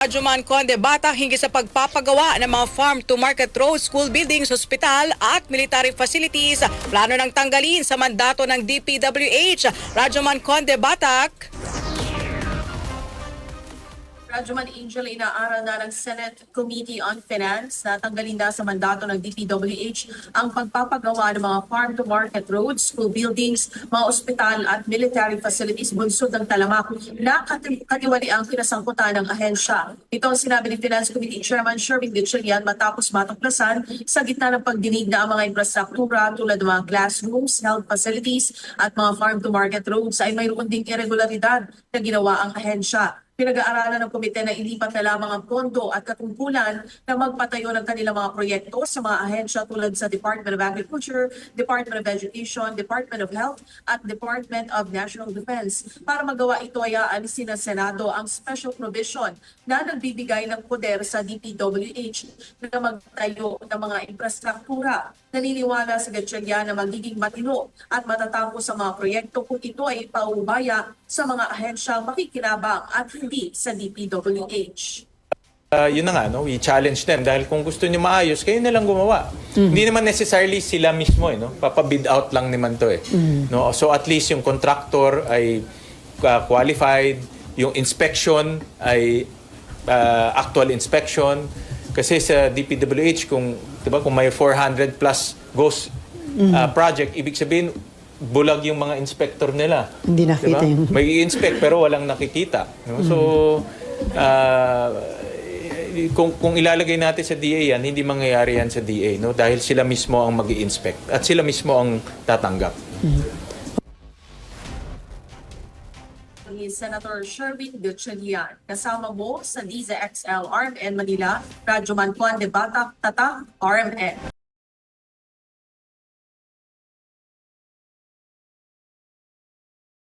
Rajuman Conde Bata hinggil sa pagpapagawa ng mga farm-to-market road, school buildings, hospital at military facilities. Plano ng tanggalin sa mandato ng DPWH. Rajuman Conde Batak. Rajuman Angel, inaaral na ng Senate Committee on Finance na tanggalin na sa mandato ng DPWH ang pagpapagawa ng mga farm-to-market roads, school buildings, mga ospital at military facilities bunsod ng Talamak na kati- katiwali ang pinasangkutan ng ahensya. Ito ang sinabi ni Finance Committee Chairman Sherwin Gatchalian matapos matuklasan sa gitna ng pagdinig na ang mga infrastruktura tulad ng mga classrooms, health facilities at mga farm-to-market roads ay mayroon ding irregularidad na ginawa ang ahensya. Pinag-aaralan ng komite na ilipat na lamang ang pondo at katungkulan na magpatayo ng kanilang mga proyekto sa mga ahensya tulad sa Department of Agriculture, Department of Education, Department of Health at Department of National Defense. Para magawa ito ay aalisin ng Senado ang special provision na nagbibigay ng poder sa DPWH na magtayo ng mga infrastruktura. Naniniwala sa Gatchalian na magiging matino at matatapos sa mga proyekto kung ito ay paubaya sa mga ahensyang makikinabang at sa DPWH. Uh, yun na nga, no? we challenge them dahil kung gusto nyo maayos, kayo na lang gumawa. Hindi naman necessarily sila mismo, eh, no? papabid out lang naman to. Eh. No? So at least yung contractor ay uh, qualified, yung inspection ay uh, actual inspection. Kasi sa DPWH, kung, diba, kung may 400 plus ghost uh, project, ibig sabihin, bulag yung mga inspector nila. Hindi nakita Diba? yung- May inspect pero walang nakikita. no? So, ah, kung, kung ilalagay natin sa DA yan, hindi mangyayari yan sa DA. No? Dahil sila mismo ang mag inspect at sila mismo ang tatanggap. ni Senator Sherwin Gatchalian. Kasama mo sa DZXL RMN Manila, Radyo Mantuan de Bata, Tata, RMN.